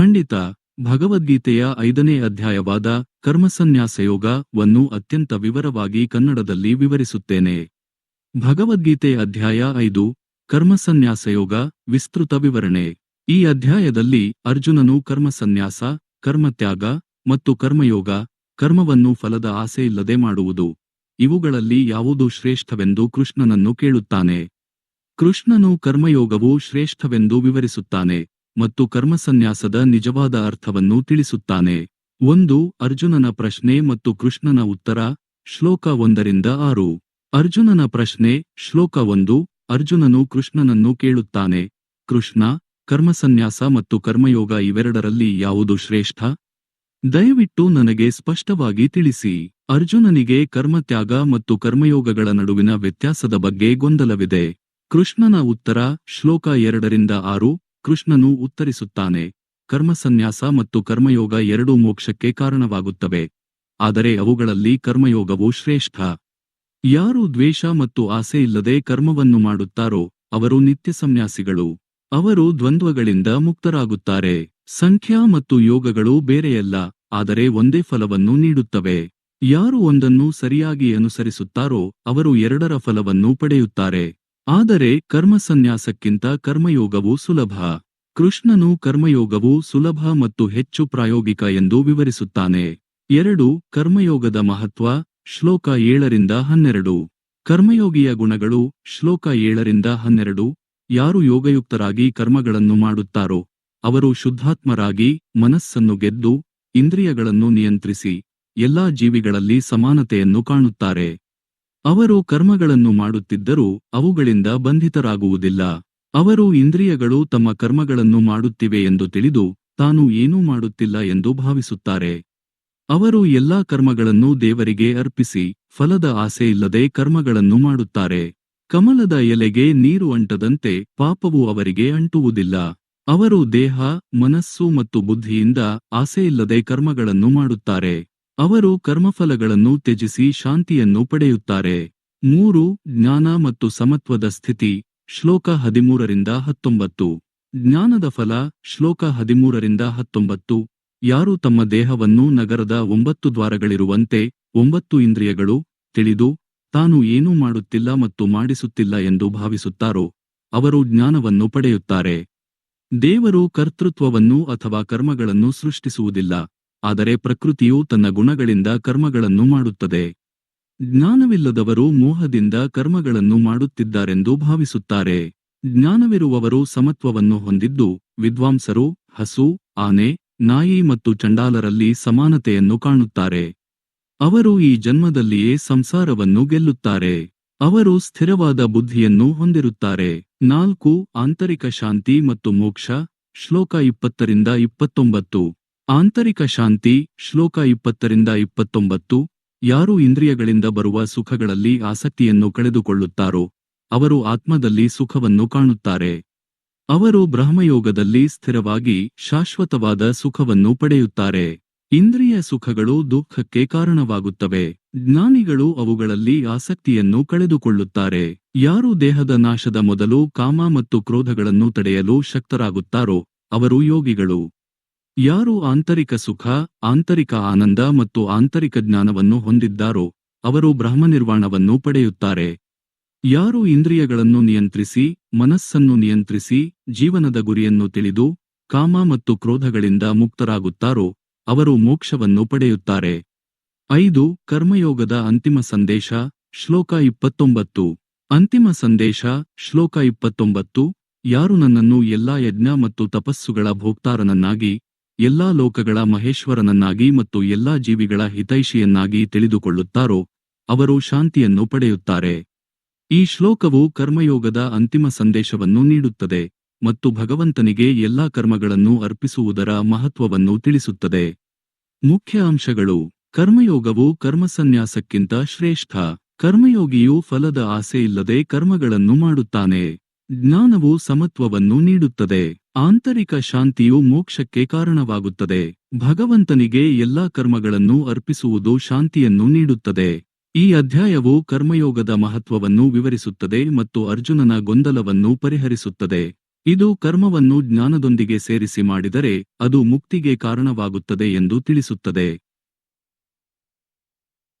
ಖಂಡಿತ ಭಗವದ್ಗೀತೆಯ ಐದನೇ ಅಧ್ಯಾಯವಾದ ಕರ್ಮಸನ್ಯಾಸಯೋಗವನ್ನು ಅತ್ಯಂತ ವಿವರವಾಗಿ ಕನ್ನಡದಲ್ಲಿ ವಿವರಿಸುತ್ತೇನೆ. ಭಗವದ್ಗೀತೆ ಅಧ್ಯಾಯ ಐದು, ಕರ್ಮಸನ್ಯಾಸಯೋಗ ವಿಸ್ತೃತ ವಿವರಣೆ. ಈ ಅಧ್ಯಾಯದಲ್ಲಿ ಅರ್ಜುನನು ಕರ್ಮಸನ್ಯಾಸ, ಕರ್ಮತ್ಯಾಗ ಮತ್ತು ಕರ್ಮಯೋಗ, ಕರ್ಮವನ್ನು ಫಲದ ಆಸೆಯಿಲ್ಲದೆ ಮಾಡುವುದು. ಇವುಗಳಲ್ಲಿ ಯಾವುದು ಶ್ರೇಷ್ಠವೆಂದು ಕೃಷ್ಣನನ್ನು ಕೇಳುತ್ತಾನೆ. ಕೃಷ್ಣನು ಕರ್ಮಯೋಗವು ಶ್ರೇಷ್ಠವೆಂದು ವಿವರಿಸುತ್ತಾನೆ. ಮತ್ತು ಕರ್ಮಸನ್ಯಾಸದ ನಿಜವಾದ ಅರ್ಥವನ್ನು ತಿಳಿಸುತ್ತಾನೆ. ಒಂದು, ಅರ್ಜುನನ ಪ್ರಶ್ನೆ ಮತ್ತು ಕೃಷ್ಣನ ಉತ್ತರ, ಶ್ಲೋಕ ಒಂದರಿಂದ ಆರು. ಅರ್ಜುನನ ಪ್ರಶ್ನೆ, ಶ್ಲೋಕ ಒಂದು, ಅರ್ಜುನನು ಕೃಷ್ಣನನ್ನು ಕೇಳುತ್ತಾನೆ. ಕೃಷ್ಣ, ಕರ್ಮಸನ್ಯಾಸ ಮತ್ತು ಕರ್ಮಯೋಗ ಇವೆರಡರಲ್ಲಿ ಯಾವುದು ಶ್ರೇಷ್ಠ? ದಯವಿಟ್ಟು ನನಗೆ ಸ್ಪಷ್ಟವಾಗಿ ತಿಳಿಸಿ. ಅರ್ಜುನನಿಗೆ ಕರ್ಮತ್ಯಾಗ ಮತ್ತು ಕರ್ಮಯೋಗಗಳ ನಡುವಿನ ವ್ಯತ್ಯಾಸದ ಬಗ್ಗೆ ಗೊಂದಲವಿದೆ. ಕೃಷ್ಣನ ಉತ್ತರ, ಶ್ಲೋಕ ಎರಡರಿಂದ ಆರು. ಕೃಷ್ಣನು ಉತ್ತರಿಸುತ್ತಾನೆ, ಕರ್ಮಸನ್ಯಾಸ ಮತ್ತು ಕರ್ಮಯೋಗ ಎರಡೂ ಮೋಕ್ಷಕ್ಕೆ ಕಾರಣವಾಗುತ್ತವೆ. ಆದರೆ ಅವುಗಳಲ್ಲಿ ಕರ್ಮಯೋಗವು ಶ್ರೇಷ್ಠ. ಯಾರು ದ್ವೇಷ ಮತ್ತು ಆಸೆಯಿಲ್ಲದೆ ಕರ್ಮವನ್ನು ಮಾಡುತ್ತಾರೋ, ಅವರು ನಿತ್ಯ ಸಂನ್ಯಾಸಿಗಳು ಅವರು ದ್ವಂದ್ವಗಳಿಂದ ಮುಕ್ತರಾಗುತ್ತಾರೆ. ಸಂಖ್ಯಾ ಮತ್ತು ಯೋಗಗಳು ಬೇರೆಯಲ್ಲ, ಆದರೆ ಒಂದೇ ಫಲವನ್ನು ನೀಡುತ್ತವೆ. ಯಾರು ಒಂದನ್ನು ಸರಿಯಾಗಿ ಅನುಸರಿಸುತ್ತಾರೋ, ಅವರು ಎರಡರ ಫಲವನ್ನು ಪಡೆಯುತ್ತಾರೆ. ಆದರೆ ಕರ್ಮಸನ್ಯಾಸಕ್ಕಿಂತ ಕರ್ಮಯೋಗವು ಸುಲಭ. ಕೃಷ್ಣನು ಕರ್ಮಯೋಗವು ಸುಲಭ ಮತ್ತು ಹೆಚ್ಚು ಪ್ರಾಯೋಗಿಕ ಎಂದು ವಿವರಿಸುತ್ತಾನೆ. ಎರಡು, ಕರ್ಮಯೋಗದ ಮಹತ್ವ, ಶ್ಲೋಕ ಏಳರಿಂದ ಹನ್ನೆರಡು. ಕರ್ಮಯೋಗಿಯ ಗುಣಗಳು, ಶ್ಲೋಕ ಏಳರಿಂದ ಹನ್ನೆರಡು. ಯಾರು ಯೋಗಯುಕ್ತರಾಗಿ ಕರ್ಮಗಳನ್ನು ಮಾಡುತ್ತಾರೋ, ಅವರು ಶುದ್ಧಾತ್ಮರಾಗಿ ಮನಸ್ಸನ್ನು ಗೆದ್ದು, ಇಂದ್ರಿಯಗಳನ್ನು ನಿಯಂತ್ರಿಸಿ, ಎಲ್ಲಾ ಜೀವಿಗಳಲ್ಲಿ ಸಮಾನತೆಯನ್ನು ಕಾಣುತ್ತಾರೆ. ಅವರು ಕರ್ಮಗಳನ್ನು ಮಾಡುತ್ತಿದ್ದರೂ ಅವುಗಳಿಂದ ಬಂಧಿತರಾಗುವುದಿಲ್ಲ. ಅವರು ಇಂದ್ರಿಯಗಳು ತಮ್ಮ ಕರ್ಮಗಳನ್ನು ಮಾಡುತ್ತಿವೆ ಎಂದು ತಿಳಿದು ತಾನು ಏನೂ ಮಾಡುತ್ತಿಲ್ಲ ಎಂದು ಭಾವಿಸುತ್ತಾರೆ. ಅವರು ಎಲ್ಲಾ ಕರ್ಮಗಳನ್ನು ದೇವರಿಗೆ ಅರ್ಪಿಸಿ, ಫಲದ ಆಸೆಯಿಲ್ಲದೆ ಕರ್ಮಗಳನ್ನು ಮಾಡುತ್ತಾರೆ. ಕಮಲದ ಎಲೆಗೆ ನೀರು ಅಂಟದಂತೆ ಪಾಪವು ಅವರಿಗೆ ಅಂಟುವುದಿಲ್ಲ. ಅವರು ದೇಹ, ಮನಸ್ಸು ಮತ್ತು ಬುದ್ಧಿಯಿಂದ ಆಸೆಯಿಲ್ಲದೆ ಕರ್ಮಗಳನ್ನು ಮಾಡುತ್ತಾರೆ. ಅವರು ಕರ್ಮಫಲಗಳನ್ನು ತ್ಯಜಿಸಿ ಶಾಂತಿಯನ್ನು ಪಡೆಯುತ್ತಾರೆ. ಮೂರು, ಜ್ಞಾನ ಮತ್ತು ಸಮತ್ವದ ಸ್ಥಿತಿ, ಶ್ಲೋಕ ಹದಿಮೂರರಿಂದ ಹತ್ತೊಂಬತ್ತು. ಜ್ಞಾನದ ಫಲ, ಶ್ಲೋಕ ಹದಿಮೂರರಿಂದ ಹತ್ತೊಂಬತ್ತು. ಯಾರು ತಮ್ಮ ದೇಹವನ್ನು ನಗರದ ಒಂಬತ್ತು ದ್ವಾರಗಳಿರುವಂತೆ, ಒಂಬತ್ತು ಇಂದ್ರಿಯಗಳು, ತಿಳಿದು, ತಾನು ಏನೂ ಮಾಡುತ್ತಿಲ್ಲ ಮತ್ತು ಮಾಡಿಸುತ್ತಿಲ್ಲ ಎಂದು ಭಾವಿಸುತ್ತಾರೋ, ಅವರು ಜ್ಞಾನವನ್ನು ಪಡೆಯುತ್ತಾರೆ. ದೇವರು ಕರ್ತೃತ್ವವನ್ನು ಅಥವಾ ಕರ್ಮಗಳನ್ನು ಸೃಷ್ಟಿಸುವುದಿಲ್ಲ. ಆದರೆ ಪ್ರಕೃತಿಯು ತನ್ನ ಗುಣಗಳಿಂದ ಕರ್ಮಗಳನ್ನು ಮಾಡುತ್ತದೆ. ಜ್ಞಾನವಿಲ್ಲದವರು ಮೋಹದಿಂದ ಕರ್ಮಗಳನ್ನು ಮಾಡುತ್ತಿದ್ದಾರೆಂದು ಭಾವಿಸುತ್ತಾರೆ. ಜ್ಞಾನವಿರುವವರು ಸಮತ್ವವನ್ನು ಹೊಂದಿದ್ದು, ವಿದ್ವಾಂಸರು, ಹಸು, ಆನೆ, ನಾಯಿ ಮತ್ತು ಚಂಡಾಲರಲ್ಲಿ ಸಮಾನತೆಯನ್ನು ಕಾಣುತ್ತಾರೆ. ಅವರು ಈ ಜನ್ಮದಲ್ಲಿಯೇ ಸಂಸಾರವನ್ನು ಗೆಲ್ಲುತ್ತಾರೆ. ಅವರು ಸ್ಥಿರವಾದ ಬುದ್ಧಿಯನ್ನು ಹೊಂದಿರುತ್ತಾರೆ. ನಾಲ್ಕು, ಆಂತರಿಕ ಶಾಂತಿ ಮತ್ತು ಮೋಕ್ಷ, ಶ್ಲೋಕ ಇಪ್ಪತ್ತರಿಂದ ಇಪ್ಪತ್ತೊಂಬತ್ತು. ಆಂತರಿಕ ಶಾಂತಿ, ಶ್ಲೋಕ ಇಪ್ಪತ್ತರಿಂದ ಇಪ್ಪತ್ತೊಂಬತ್ತು, ಯಾರು ಇಂದ್ರಿಯಗಳಿಂದ ಬರುವ ಸುಖಗಳಲ್ಲಿ ಆಸಕ್ತಿಯನ್ನು ಕಳೆದುಕೊಳ್ಳುತ್ತಾರೋ, ಅವರು ಆತ್ಮದಲ್ಲಿ ಸುಖವನ್ನು ಕಾಣುತ್ತಾರೆ. ಅವರು ಬ್ರಹ್ಮಯೋಗದಲ್ಲಿ ಸ್ಥಿರವಾಗಿ ಶಾಶ್ವತವಾದ ಸುಖವನ್ನು ಪಡೆಯುತ್ತಾರೆ. ಇಂದ್ರಿಯ ಸುಖಗಳು ದುಃಖಕ್ಕೆ ಕಾರಣವಾಗುತ್ತವೆ. ಜ್ಞಾನಿಗಳು ಅವುಗಳಲ್ಲಿ ಆಸಕ್ತಿಯನ್ನು ಕಳೆದುಕೊಳ್ಳುತ್ತಾರೆ. ಯಾರು ದೇಹದ ನಾಶದ ಮೊದಲು ಕಾಮ ಮತ್ತು ಕ್ರೋಧಗಳನ್ನು ತಡೆಯಲು ಶಕ್ತರಾಗುತ್ತಾರೋ, ಅವರು ಯೋಗಿಗಳು. ಯಾರು ಆಂತರಿಕ ಸುಖ, ಆಂತರಿಕ ಆನಂದ ಮತ್ತು ಆಂತರಿಕ ಜ್ಞಾನವನ್ನು ಹೊಂದಿದ್ದಾರೋ, ಅವರು ಬ್ರಹ್ಮನಿರ್ವಾಣವನ್ನು ಪಡೆಯುತ್ತಾರೆ. ಯಾರು ಇಂದ್ರಿಯಗಳನ್ನು ನಿಯಂತ್ರಿಸಿ, ಮನಸ್ಸನ್ನು ನಿಯಂತ್ರಿಸಿ, ಜೀವನದ ಗುರಿಯನ್ನು ತಿಳಿದು, ಕಾಮ ಮತ್ತು ಕ್ರೋಧಗಳಿಂದ ಮುಕ್ತರಾಗುತ್ತಾರೋ, ಅವರು ಮೋಕ್ಷವನ್ನು ಪಡೆಯುತ್ತಾರೆ. ಐದು, ಕರ್ಮಯೋಗದ ಅಂತಿಮ ಸಂದೇಶ, ಶ್ಲೋಕ ಇಪ್ಪತ್ತೊಂಬತ್ತು. ಅಂತಿಮ ಸಂದೇಶ, ಶ್ಲೋಕ ಇಪ್ಪತ್ತೊಂಬತ್ತು. ಯಾರು ನನ್ನನ್ನು ಎಲ್ಲಾ ಯಜ್ಞ ಮತ್ತು ತಪಸ್ಸುಗಳ ಭೋಕ್ತಾರನನ್ನಾಗಿ ಎಲ್ಲಾ ಲೋಕಗಳ ಮಹೇಶ್ವರನನ್ನಾಗಿ ಮತ್ತು ಎಲ್ಲಾ ಜೀವಿಗಳ ಹಿತೈಷಿಯನ್ನಾಗಿ ತಿಳಿದುಕೊಳ್ಳುತ್ತಾರೋ, ಅವರು ಶಾಂತಿಯನ್ನು ಪಡೆಯುತ್ತಾರೆ. ಈ ಶ್ಲೋಕವು ಕರ್ಮಯೋಗದ ಅಂತಿಮ ಸಂದೇಶವನ್ನು ನೀಡುತ್ತದೆ ಮತ್ತು ಭಗವಂತನಿಗೆ ಎಲ್ಲಾ ಕರ್ಮಗಳನ್ನು ಅರ್ಪಿಸುವುದರ ಮಹತ್ವವನ್ನು ತಿಳಿಸುತ್ತದೆ. ಮುಖ್ಯ ಅಂಶಗಳು. ಕರ್ಮಯೋಗವು ಕರ್ಮಸನ್ಯಾಸಕ್ಕಿಂತ ಶ್ರೇಷ್ಠ. ಕರ್ಮಯೋಗಿಯು ಫಲದ ಆಸೆಯಿಲ್ಲದೆ ಕರ್ಮಗಳನ್ನು ಮಾಡುತ್ತಾನೆ. ಜ್ಞಾನವು ಸಮತ್ವವನ್ನು ನೀಡುತ್ತದೆ. ಆಂತರಿಕ ಶಾಂತಿಯು ಮೋಕ್ಷಕ್ಕೆ ಕಾರಣವಾಗುತ್ತದೆ. ಭಗವಂತನಿಗೆ ಎಲ್ಲಾ ಕರ್ಮಗಳನ್ನು ಅರ್ಪಿಸುವುದು ಶಾಂತಿಯನ್ನು ನೀಡುತ್ತದೆ. ಈ ಅಧ್ಯಾಯವು ಕರ್ಮಯೋಗದ ಮಹತ್ವವನ್ನು ವಿವರಿಸುತ್ತದೆ ಮತ್ತು ಅರ್ಜುನನ ಗೊಂದಲವನ್ನು ಪರಿಹರಿಸುತ್ತದೆ. ಇದು ಕರ್ಮವನ್ನು ಜ್ಞಾನದೊಂದಿಗೆ ಸೇರಿಸಿ ಮಾಡಿದರೆ ಅದು ಮುಕ್ತಿಗೆ ಕಾರಣವಾಗುತ್ತದೆ ಎಂದು ತಿಳಿಸುತ್ತದೆ.